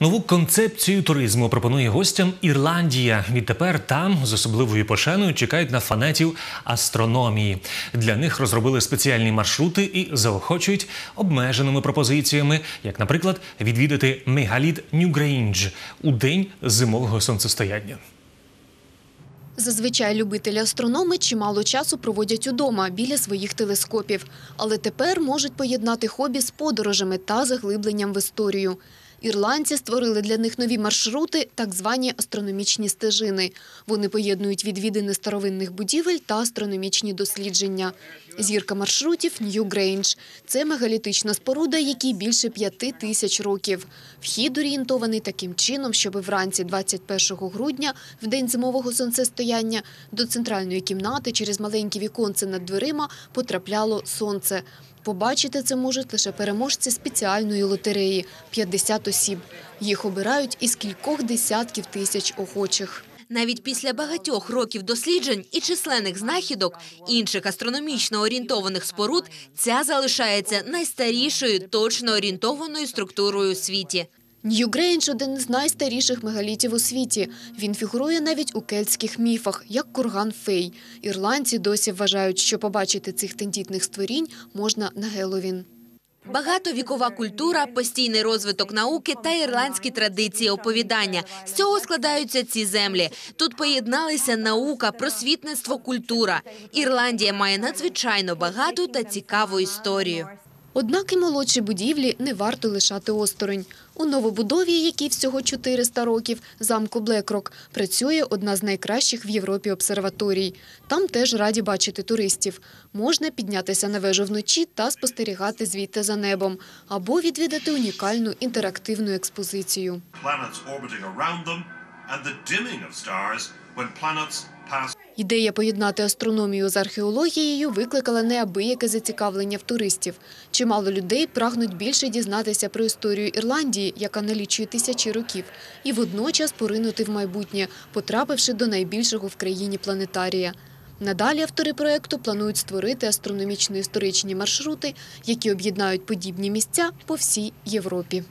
Нову концепцію туризму пропонує гостям Ірландія. Відтепер там з особливою пошаною чекають на фанатів астрономії. Для них розробили спеціальні маршрути і заохочують обмеженими пропозиціями, як, наприклад, відвідати мегаліт Ньюгрейндж у день зимового сонцестояння. Зазвичай любителі астрономи чимало часу проводять удома біля своїх телескопів, але тепер можуть поєднати хобі з подорожами та заглибленням в історію. Ірландці створили для них нові маршрути, так звані астрономічні стежини. Вони поєднують відвідини старовинних будівель та астрономічні дослідження. Зірка маршрутів Нью Грейндж. Це мегалітична споруда, якій більше п'яти тисяч років. Вхід орієнтований таким чином, щоб вранці 21 грудня, в день зимового сонцестояння, до центральної кімнати через маленькі віконце над дверима потрапляло сонце. Побачити це можуть лише переможці спеціальної лотереї – 50 осіб. Їх обирають із кількох десятків тисяч охочих. Навіть після багатьох років досліджень і численних знахідок інших астрономічно орієнтованих споруд ця залишається найстарішою точно орієнтованою структурою у світі. Нью Грейндж – один із найстаріших мегалітів у світі. Він фігурує навіть у кельтських міфах, як курган Фей. Ірландці досі вважають, що побачити цих тендітних створінь можна на Геловін. Багатовікова культура, постійний розвиток науки та ірландські традиції оповідання. З цього складаються ці землі. Тут поєдналися наука, просвітництво, культура. Ірландія має надзвичайно багату та цікаву історію. Однак і молодші будівлі не варто лишати осторонь. У новобудові, якій всього 400 років, замку Блекрок, працює одна з найкращих в Європі обсерваторій. Там теж раді бачити туристів. Можна піднятися на вежу вночі та спостерігати звідти за небом, або відвідати унікальну інтерактивну експозицію. planets orbiting around them, and the dimming of stars when Ідея поєднати астрономію з археологією викликала неабияке зацікавлення в туристів. Чимало людей прагнуть більше дізнатися про історію Ірландії, яка налічує тисячі років, і водночас поринути в майбутнє, потрапивши до найбільшого в країні планетарія. Надалі автори проекту планують створити астрономічно-історичні маршрути, які об'єднають подібні місця по всій Європі.